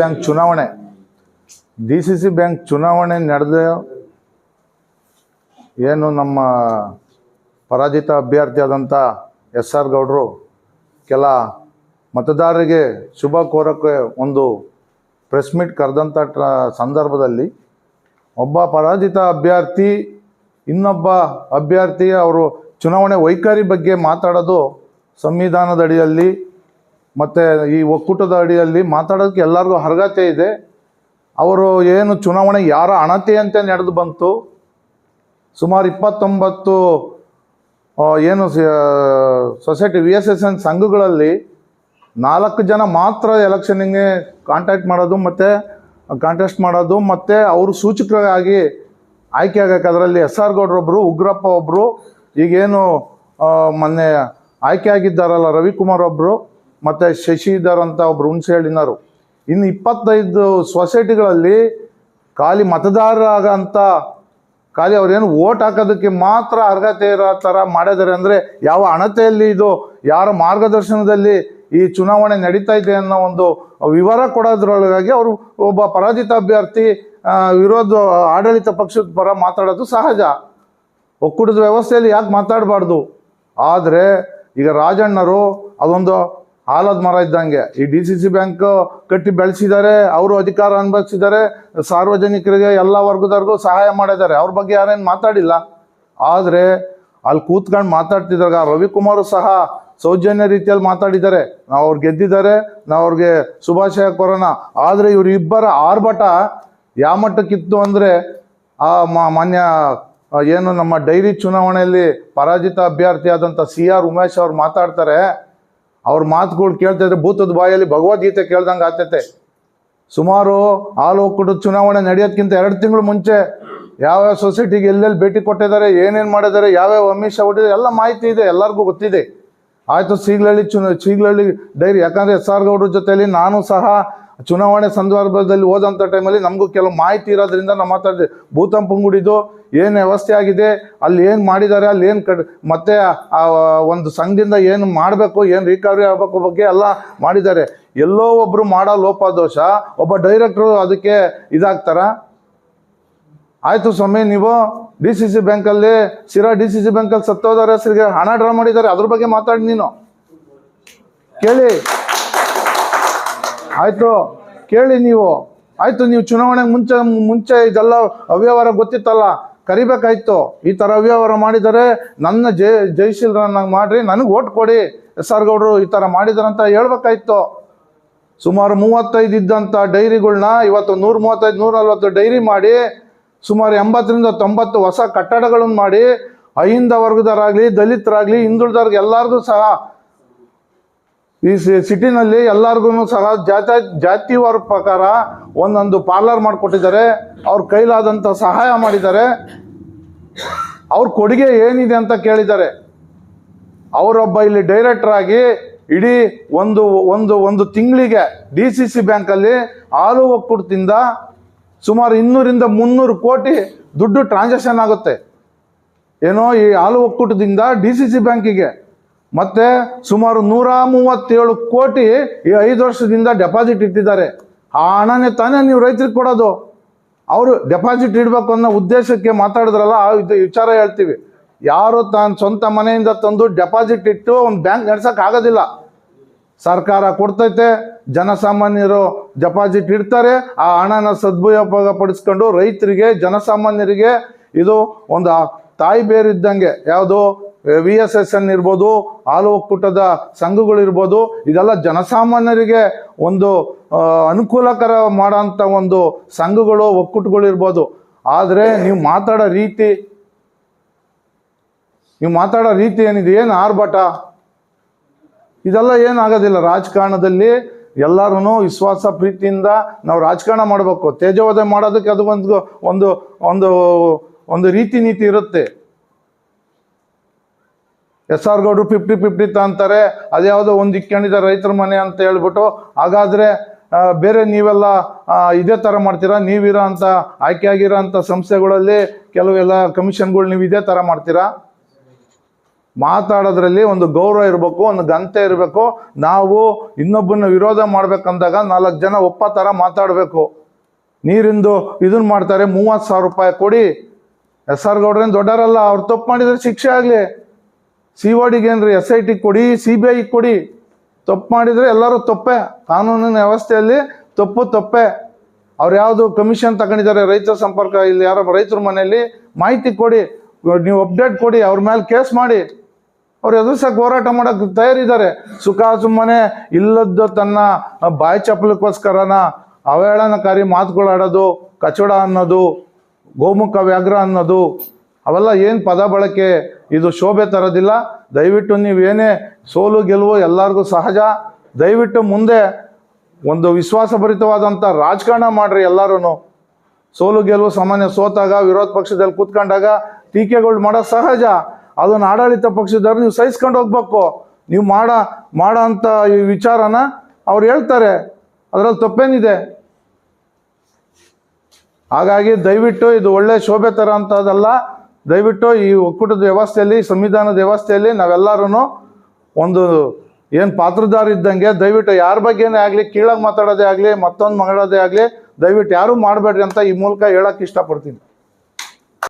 Bank ಚುನಾವಣೆ, D C C bank ಚುನಾವಣೆ ನಡೆದ ಏನು ನಮ್ಮ ಪರಾಜಿತ ಅಭ್ಯರ್ಥಿಯಾದಂಥ ಎಸ್ ಆರ್ ಗೌಡರು ಕೆಲ ಮತದಾರರಿಗೆ ಶುಭ ಕೋರಕ್ಕೆ ಒಂದು ಪ್ರೆಸ್ ಮೀಟ್ ಕರೆದಂಥ ಸಂದರ್ಭದಲ್ಲಿ ಒಬ್ಬ ಪರಾಜಿತ ಅಭ್ಯರ್ಥಿ, ಇನ್ನೊಬ್ಬ ಅಭ್ಯರ್ಥಿ ಅವರು ಚುನಾವಣೆ ವೈಖರಿ ಬಗ್ಗೆ ಮಾತಾಡೋದು ಸಂವಿಧಾನದ ಅಡಿಯಲ್ಲಿ ಮತ್ತು ಈ ಒಕ್ಕೂಟದ ಅಡಿಯಲ್ಲಿ ಮಾತಾಡೋದಕ್ಕೆ ಎಲ್ಲರಿಗೂ ಅರ್ಹತೆ ಇದೆ. ಅವರು ಏನು ಚುನಾವಣೆ ಯಾರ ಅಣತೆಯಂತೆ ನಡೆದು ಬಂತು. ಸುಮಾರು ಇಪ್ಪತ್ತೊಂಬತ್ತು ಏನು society V S S N ಸಂಘಗಳಲ್ಲಿ ನಾಲ್ಕು ಜನ ಮಾತ್ರ ಎಲೆಕ್ಷನಿಗೆ ಕಾಂಟ್ಯಾಕ್ಟ್ ಮಾಡೋದು ಮತ್ತು ಕಾಂಟೆಸ್ಟ್ ಮಾಡೋದು ಮತ್ತು ಅವರು ಸೂಚಕರಾಗಿ ಆಯ್ಕೆ ಆಗಕ್ಕೆ ಅದರಲ್ಲಿ ಎಸ್ ಆರ್ ಗೌಡ್ರೊಬ್ಬರು ಉಗ್ರಪ್ಪ ಒಬ್ಬರು ಈಗೇನು ಮೊನ್ನೆ ಆಯ್ಕೆ ಆಗಿದ್ದಾರಲ್ಲ ರವಿಕುಮಾರ್ ಒಬ್ಬರು ಮತ್ತು ಶಶಿಧರ್ ಅಂತ ಒಬ್ಬರು ಹುಣಸೇಳಿನರು ಇನ್ನು ಇಪ್ಪತ್ತೈದು ಸೊಸೈಟಿಗಳಲ್ಲಿ ಖಾಲಿ ಮತದಾರರಾಗಂಥ ಖಾಲಿ ಅವ್ರೇನು ಓಟ್ ಹಾಕೋದಕ್ಕೆ ಮಾತ್ರ ಅರ್ಹತೆ ಇರೋ ಥರ ಮಾಡಿದ್ದಾರೆ ಅಂದರೆ ಯಾವ ಅಣತೆಯಲ್ಲಿ ಇದು, ಯಾರ ಮಾರ್ಗದರ್ಶನದಲ್ಲಿ ಈ ಚುನಾವಣೆ ನಡೀತಾ ಇದೆ ಅನ್ನೋ ಒಂದು ವಿವರ ಕೊಡೋದ್ರೊಳಗಾಗಿ ಅವರು ಒಬ್ಬ ಪರಾಜಿತ ಅಭ್ಯರ್ಥಿ ವಿರೋಧ ಆಡಳಿತ ಪಕ್ಷದ ಪರ ಮಾತಾಡೋದು ಸಹಜ. ಒಕ್ಕೂಟದ ವ್ಯವಸ್ಥೆಯಲ್ಲಿ ಯಾಕೆ ಮಾತಾಡಬಾರ್ದು? ಆದರೆ ಈಗ ರಾಜಣ್ಣರು ಅದೊಂದು ಆಲದ ಮರ ಇದ್ದಂಗೆ. ಈ ಡಿ ಸಿ ಸಿ ಬ್ಯಾಂಕ್ ಕಟ್ಟಿ ಬೆಳೆಸಿದ್ದಾರೆ ಅವರು ಅಧಿಕಾರ ಅನುಭವಿಸಿದ್ದಾರೆ ಸಾರ್ವಜನಿಕರಿಗೆ ಎಲ್ಲ ವರ್ಗದವ್ರಿಗೂ ಸಹಾಯ ಮಾಡಿದ್ದಾರೆ. ಅವ್ರ ಬಗ್ಗೆ ಯಾರೇನು ಮಾತಾಡಿಲ್ಲ. ಆದರೆ ಅಲ್ಲಿ ಕೂತ್ಕೊಂಡು ಮಾತಾಡ್ತಿದ್ದಾಗ ರವಿಕುಮಾರು ಸಹ ಸೌಜನ್ಯ ರೀತಿಯಲ್ಲಿ ಮಾತಾಡಿದ್ದಾರೆ. ನಾವು ಅವ್ರು ಗೆದ್ದಿದ್ದಾರೆ, ನಾವು ಅವ್ರಿಗೆ ಶುಭಾಶಯ ಕೊರೋಣ. ಆದರೆ ಇವರಿಬ್ಬರ ಆರ್ಭಟ ಯಾವ ಮಟ್ಟಕ್ಕಿತ್ತು ಅಂದರೆ ಆ ಮಾನ್ಯ ಏನು ನಮ್ಮ ಡೈರಿ ಚುನಾವಣೆಯಲ್ಲಿ ಪರಾಜಿತ ಅಭ್ಯರ್ಥಿ ಆದಂಥ ಸಿ ಆರ್ ಉಮೇಶ್ ಅವ್ರು ಮಾತಾಡ್ತಾರೆ. ಅವ್ರ ಮಾತುಗಳು ಕೇಳ್ತಾ ಇದ್ರೆ ಭೂತದ ಬಾಯಲ್ಲಿ ಭಗವದ್ಗೀತೆ ಕೇಳ್ದಂಗೆ ಆಗ್ತೈತೆ. ಸುಮಾರು ಹಾಲು ಚುನಾವಣೆ ನಡೆಯೋದ್ಕಿಂತ ಎರಡು ತಿಂಗಳು ಮುಂಚೆ ಯಾವ್ಯಾವ ಸೊಸೈಟಿಗೆ ಎಲ್ಲೆಲ್ಲಿ ಭೇಟಿ ಕೊಟ್ಟಿದ್ದಾರೆ, ಏನೇನು ಮಾಡಿದ್ದಾರೆ, ಯಾವ್ಯಾವ ಅಮಿಷ ಹೊಟ್ಟಿದ್ದಾರೆ ಎಲ್ಲ ಮಾಹಿತಿ ಇದೆ, ಎಲ್ಲರಿಗೂ ಗೊತ್ತಿದೆ. ಆಯಿತು ಸೀಗ್ಲಳ್ಳಿ ಚುನ ಸೀಗ್ಲಳ್ಳಿ ಡೈರಿ, ಯಾಕಂದರೆ ಎಸ್ ಆರ್ ಗೌಡ್ರ ಜೊತೆಯಲ್ಲಿ ನಾನು ಸಹ ಚುನಾವಣೆ ಸಂದರ್ಭದಲ್ಲಿ ಹೋದಂಥ ಟೈಮಲ್ಲಿ ನಮಗೂ ಕೆಲವು ಮಾಹಿತಿ ಇರೋದ್ರಿಂದ ನಾವು ಮಾತಾಡಿದೆ, ಭೂತಂ ಪುಂಗುಡಿದು ಏನು ವ್ಯವಸ್ಥೆ ಆಗಿದೆ, ಅಲ್ಲಿ ಏನು ಮಾಡಿದ್ದಾರೆ, ಅಲ್ಲಿ ಏನು ಕಡ್, ಮತ್ತೆ ಒಂದು ಸಂಘದಿಂದ ಏನು ಮಾಡಬೇಕು, ಏನು ರಿಕವರಿ ಆಗಬೇಕು ಬಗ್ಗೆ ಎಲ್ಲ ಮಾಡಿದ್ದಾರೆ. ಎಲ್ಲೋ ಒಬ್ಬರು ಮಾಡೋ ಲೋಪದೋಷ, ಒಬ್ಬ ಡೈರೆಕ್ಟ್ರು ಅದಕ್ಕೆ ಇದಾಗ್ತಾರ? ಆಯಿತು ಸ್ವಾಮಿ, ನೀವು ಡಿ ಸಿ ಸಿ ಬ್ಯಾಂಕಲ್ಲಿ ಸಿರಾ ಡಿ ಸಿ ಸಿ ಬ್ಯಾಂಕಲ್ಲಿ ಸತ್ತೋದಾರೆ ಹೆಸರಿಗೆ ಹಣ ಡ್ರಾ ಮಾಡಿದ್ದಾರೆ. ಅದ್ರ ಬಗ್ಗೆ ಮಾತಾಡಿ ನೀನು. ಕೇಳಿ. ಆಯಿತು, ಕೇಳಿ ನೀವು. ಆಯಿತು, ನೀವು ಚುನಾವಣೆಗೆ ಮುಂಚೆ ಮುಂಚೆ ಇದೆಲ್ಲ ಅವ್ಯವಹಾರ ಗೊತ್ತಿತ್ತಲ್ಲ? ಕರಿಬೇಕಾಯ್ತು. ಈ ಥರ ಅವ್ಯವಹಾರ ಮಾಡಿದರೆ ನನ್ನ ಜಯ ಜಯಶೀಲರನ್ನಾಗಿ ಮಾಡಿರಿ, ನನಗೆ ಓಟ್ ಕೊಡಿ. ಎಸ್ ಆರ್ ಗೌಡರು ಈ ಥರ ಮಾಡಿದಾರಂತ ಹೇಳ್ಬೇಕಾಯ್ತು. ಸುಮಾರು ಮೂವತ್ತೈದು ಇದ್ದಂಥ ಡೈರಿಗಳನ್ನ ಇವತ್ತು ನೂರ ಮೂವತ್ತೈದು, ನೂರ ನಲ್ವತ್ತು ಡೈರಿ ಮಾಡಿ, ಸುಮಾರು ಎಂಬತ್ತರಿಂದ ತೊಂಬತ್ತು ಹೊಸ ಕಟ್ಟಡಗಳನ್ನು ಮಾಡಿ ಅಹಿಂದ ವರ್ಗದವರಾಗಲಿ ದಲಿತರಾಗಲಿ, ಹಿಂದುಳಿದವ್ರಿಗೆ ಎಲ್ಲರಿಗೂ ಸಹ ಈ ಸಿಟಿನಲ್ಲಿ ಎಲ್ಲರಿಗೂ ಸಹ ಜಾತಿ ಜಾತಿವಾರ ಪ್ರಕಾರ ಒಂದೊಂದು ಪಾರ್ಲರ್ ಮಾಡಿಕೊಟ್ಟಿದ್ದಾರೆ. ಅವ್ರ ಕೈಲಾದಂಥ ಸಹಾಯ ಮಾಡಿದ್ದಾರೆ. ಅವ್ರ ಕೊಡುಗೆ ಏನಿದೆ ಅಂತ ಕೇಳಿದ್ದಾರೆ. ಅವರೊಬ್ಬ ಇಲ್ಲಿ ಡೈರೆಕ್ಟರ್ ಆಗಿ ಇಡೀ ಒಂದು ಒಂದು ಒಂದು ತಿಂಗಳಿಗೆ ಡಿ ಸಿ ಸಿ ಬ್ಯಾಂಕಲ್ಲಿ ಹಾಲು ಒಕ್ಕೂಟದಿಂದ ಸುಮಾರು ಇನ್ನೂರಿಂದ ಮುನ್ನೂರು ಕೋಟಿ ದುಡ್ಡು ಟ್ರಾನ್ಸಾಕ್ಷನ್ ಆಗುತ್ತೆ. ಏನೋ ಈ ಹಾಲು ಒಕ್ಕೂಟದಿಂದ ಡಿ ಸಿ ಸಿ ಬ್ಯಾಂಕಿಗೆ ಮತ್ತೆ ಸುಮಾರು ನೂರ ಮೂವತ್ತೇಳು ಕೋಟಿ ಈ ಐದು ವರ್ಷದಿಂದ ಡೆಪಾಸಿಟ್ ಇಟ್ಟಿದ್ದಾರೆ. ಆ ಹಣನೇ ತಾನೇ ನೀವು ರೈತರಿಗೆ ಕೊಡೋದು. ಅವರು ಡೆಪಾಸಿಟ್ ಇಡಬೇಕು ಅನ್ನೋ ಉದ್ದೇಶಕ್ಕೆ ಮಾತಾಡಿದ್ರಲ್ಲ, ಆ ವಿಚಾರ ಹೇಳ್ತೀವಿ. ಯಾರು ತಾನು ಸ್ವಂತ ಮನೆಯಿಂದ ತಂದು ಡೆಪಾಸಿಟ್ ಇಟ್ಟು ಒಂದು ಬ್ಯಾಂಕ್ ನಡ್ಸೋಕೆ ಆಗೋದಿಲ್ಲ. ಸರ್ಕಾರ ಕೊಡ್ತೈತೆ, ಜನಸಾಮಾನ್ಯರು ಡೆಪಾಸಿಟ್ ಇಡ್ತಾರೆ, ಆ ಹಣನ ಸದುಪಯೋಗ ಪಡಿಸ್ಕೊಂಡು ರೈತರಿಗೆ, ಜನಸಾಮಾನ್ಯರಿಗೆ ಇದು ಒಂದು ತಾಯಿ ಬೇರಿದ್ದಂಗೆ ಯಾವುದು? ವಿ ಎಸ್ ಎಸ್ ಎನ್ ಇರ್ಬೋದು ಹಾಲು ಒಕ್ಕೂಟದ ಸಂಘಗಳಿರ್ಬೋದು ಇದೆಲ್ಲ ಜನಸಾಮಾನ್ಯರಿಗೆ ಒಂದು ಅನುಕೂಲಕರ ಮಾಡೋಂಥ ಒಂದು ಸಂಘಗಳು, ಒಕ್ಕೂಟಗಳು ಇರ್ಬೋದು. ಆದರೆ ನೀವು ಮಾತಾಡೋ ರೀತಿ, ನೀವು ಮಾತಾಡೋ ರೀತಿ ಏನಿದೆ, ಏನು ಆರ್ಭಟ? ಇದೆಲ್ಲ ಏನಾಗೋದಿಲ್ಲ. ರಾಜಕಾರಣದಲ್ಲಿ ಎಲ್ಲರೂ ವಿಶ್ವಾಸ, ಪ್ರೀತಿಯಿಂದ ನಾವು ರಾಜಕಾರಣ ಮಾಡಬೇಕು. ತೇಜೋವಧೆ ಮಾಡೋದಕ್ಕೆ ಅದು ಒಂದು ಒಂದು ಒಂದು ರೀತಿ ನೀತಿ ಇರುತ್ತೆ. ಎಸ್ ಆರ್ ಗೌಡ್ರು ಫಿಫ್ಟಿ ಫಿಫ್ಟಿ ತಾಂತಾರೆ ಅದ್ಯಾವುದೋ ಒಂದು ಇಕ್ಕೊಂಡಿದೆ ರೈತರ ಮನೆ ಅಂತ ಹೇಳ್ಬಿಟ್ಟು, ಹಾಗಾದರೆ ಬೇರೆ ನೀವೆಲ್ಲ ಇದೇ ಥರ ಮಾಡ್ತೀರಾ? ನೀವಿರೋ ಅಂಥ ಆಯ್ಕೆ ಆಗಿರೋ ಅಂಥ ಸಂಸ್ಥೆಗಳಲ್ಲಿ ಕೆಲವೆಲ್ಲ ಕಮಿಷನ್ಗಳು ನೀವು ಇದೇ ಥರ ಮಾಡ್ತೀರಾ? ಮಾತಾಡೋದ್ರಲ್ಲಿ ಒಂದು ಗೌರವ ಇರಬೇಕು, ಒಂದು ಗಂತೆ ಇರಬೇಕು. ನಾವು ಇನ್ನೊಬ್ಬನ ವಿರೋಧ ಮಾಡ್ಬೇಕಂದಾಗ ನಾಲ್ಕು ಜನ ಒಪ್ಪ ಥರ ಮಾತಾಡಬೇಕು. ನೀರಿಂದು ಇದನ್ನ ಮಾಡ್ತಾರೆ, ಮೂವತ್ತು ಸಾವಿರ ರೂಪಾಯಿ ಕೊಡಿ. ಎಸ್ ಆರ್ ಗೌಡ್ರೇನು ದೊಡ್ಡರಲ್ಲ ಅವ್ರು ತಪ್ಪು ಮಾಡಿದ್ರೆ ಶಿಕ್ಷೆ ಆಗಲಿ. ಸಿ ಒ ಡಿಗೇನ್ರಿ ಎಸ್ ಐ ಟಿ ಕೊಡಿ ಸಿ ಬಿ ಐ ಕೊಡಿ. ತಪ್ಪು ಮಾಡಿದರೆ ಎಲ್ಲರೂ ತಪ್ಪೆ. ಕಾನೂನಿನ ವ್ಯವಸ್ಥೆಯಲ್ಲಿ ತಪ್ಪು ತಪ್ಪೆ. ಅವ್ರು ಯಾವುದು ಕಮಿಷನ್ ತಗೊಂಡಿದ್ದಾರೆ, ರೈತರ ಸಂಪರ್ಕ, ಇಲ್ಲಿ ಯಾರೋ ರೈತರ ಮನೆಯಲ್ಲಿ ಮಾಹಿತಿ ಕೊಡಿ. ನೀವು ಅಪ್ಡೇಟ್ ಕೊಡಿ, ಅವ್ರ ಮೇಲೆ ಕೇಸ್ ಮಾಡಿ. ಅವ್ರು ಎದುರ್ಸಕ್ಕೆ ಹೋರಾಟ ಮಾಡೋಕ್ಕೆ ತಯಾರಿದ್ದಾರೆ. ಸುಖ ಸುಮ್ಮನೆ ಇಲ್ಲದ್ದು ತನ್ನ ಬಾಯಿ ಚಪ್ಪಲಕ್ಕೋಸ್ಕರನ ಅವಹೇಳನಕಾರಿ ಮಾತುಗಳಾಡೋದು ಕಚಡ ಅನ್ನೋದು, ಗೋಮುಖ ವ್ಯಾಘ್ರ ಅನ್ನೋದು, ಅವೆಲ್ಲ ಏನು ಪದ ಬಳಕೆ? ಇದು ಶೋಭೆ ತರೋದಿಲ್ಲ. ದಯವಿಟ್ಟು ನೀವೇನೇ ಸೋಲು, ಗೆಲುವು ಎಲ್ಲರಿಗೂ ಸಹಜ. ದಯವಿಟ್ಟು ಮುಂದೆ ಒಂದು ವಿಶ್ವಾಸಭರಿತವಾದಂಥ ರಾಜಕಾರಣ ಮಾಡ್ರಿ ಎಲ್ಲರೂ ಸೋಲು, ಗೆಲುವು, ಸಾಮಾನ್ಯ ಸೋತಾಗ, ವಿರೋಧ ಪಕ್ಷದಲ್ಲಿ ಕೂತ್ಕೊಂಡಾಗ ಟೀಕೆಗಳು ಮಾಡೋ ಸಹಜ. ಅದನ್ನು ಆಡಳಿತ ಪಕ್ಷದವ್ರು ನೀವು ಸಹಿಸ್ಕೊಂಡು ಹೋಗ್ಬೇಕು. ನೀವು ಮಾಡ, ಮಾಡೋ ಅಂಥ ಈ ವಿಚಾರನ ಅವ್ರು ಹೇಳ್ತಾರೆ. ಅದರಲ್ಲಿ ತಪ್ಪೇನಿದೆ. ಹಾಗಾಗಿ ದಯವಿಟ್ಟು ಇದು ಒಳ್ಳೆ ಶೋಭೆ ಥರ ಅಂತದಲ್ಲ. ದಯವಿಟ್ಟು ಈ ಒಕ್ಕೂಟದ ವ್ಯವಸ್ಥೆಯಲ್ಲಿ ಸಂವಿಧಾನದ ವ್ಯವಸ್ಥೆಯಲ್ಲಿ ನಾವೆಲ್ಲರೂ ಒಂದು ಏನು ಪಾತ್ರದಾರ ಇದ್ದಂಗೆ ದಯವಿಟ್ಟು ಯಾರ ಬಗ್ಗೆನೇ ಆಗಲಿ, ಕೀಳಾಗಿ ಮಾತಾಡೋದೇ ಆಗಲಿ, ಮತ್ತೊಂದು ಮಾಡೋದೇ ಆಗಲಿ ದಯವಿಟ್ಟು ಯಾರೂ ಮಾಡಬೇಡ್ರಿ ಅಂತ ಈ ಮೂಲಕ ಹೇಳೋಕ್ಕೆ ಇಷ್ಟಪಡ್ತೀನಿ.